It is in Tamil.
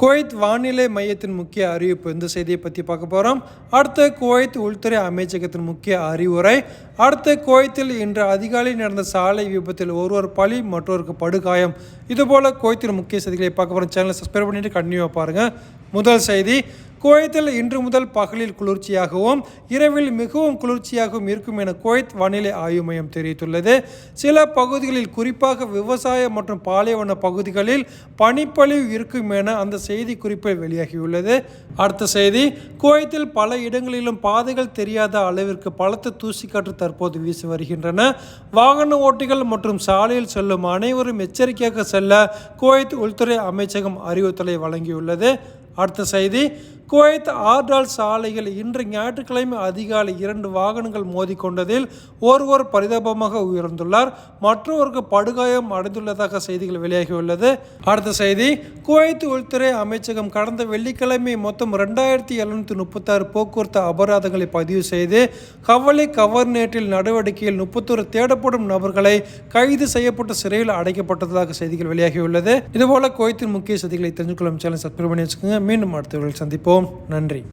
குவைத் வானிலை மையத்தின் முக்கிய அறிவிப்பு இந்த செய்தியை பற்றி பார்க்க போகிறோம் அடுத்த குவைத் உள்துறை அமைச்சகத்தின் முக்கிய அறிவுரை. அடுத்த குவைத்தில் இன்று அதிகாலை நடந்த சாலை விபத்தில் ஒருவர் பலி மற்றொருக்கு படுகாயம். இதுபோல் குவைத்தின் முக்கிய செய்திகளை பார்க்க போகிறோம் சேனலை சப்ஸ்கிரைப் பண்ணிட்டு கண்டினியூவாக பாருங்கள் முதல் செய்தி குவைத்தில் இன்று முதல் பகலில் குளிர்ச்சியாகவும் இரவில் மிகவும் குளிர்ச்சியாகவும் இருக்கும் என குவைத் வானிலை ஆய்வு மையம் தெரிவித்துள்ளது. சில பகுதிகளில் குறிப்பாக விவசாய மற்றும் பாலைவன பகுதிகளில் பனிப்பொழிவு இருக்கும் என அந்த செய்தி குறிப்பில் வெளியாகியுள்ளது. அடுத்த செய்தி குவைத்தில் பல இடங்களிலும் பாதைகள் தெரியாத அளவிற்கு பலத்த தூசிக்காற்று தற்போது வீசி வருகின்றன. வாகன ஓட்டிகள் மற்றும் சாலையில் செல்லும் அனைவரும் எச்சரிக்கையாக செல்ல குவைத் உள்துறை அமைச்சகம் அறிவுறுத்தலை வழங்கியுள்ளது. அடுத்த செய்தி குவைத் ஆர்டால் சாலையில் இன்று ஞாயிற்றுக்கிழமை அதிகாலை இரண்டு வாகனங்கள் மோதிக்கொண்டதில் ஒருவர் பரிதாபமாக உயர்ந்துள்ளார் மற்றவருக்கு படுகாயம் அடைந்துள்ளதாக செய்திகள் வெளியாகியுள்ளது. அடுத்த செய்தி குவைத் உள்துறை அமைச்சகம் கடந்த வெள்ளிக்கிழமை மொத்தம் ரெண்டாயிரத்தி எழுநூற்றி முப்பத்தாறு போக்குவரத்து அபராதங்களை பதிவு செய்து கவலை கவர்னேட்டில் நடவடிக்கையில் முப்பத்தொரு தேடப்படும் நபர்களை கைது செய்யப்பட்டு சிறையில் அடைக்கப்பட்டதாக செய்திகள் வெளியாகியுள்ளது. இதுபோல குவைத்தின் முக்கிய செய்திகளை தெரிஞ்சுக்கொள்ளும் சேனல் சப்ஸ்கிரைப் பண்ணி வச்சுக்கோங்க. மீண்டும் அடுத்தவர்கள் சந்திப்போம். நன்றி.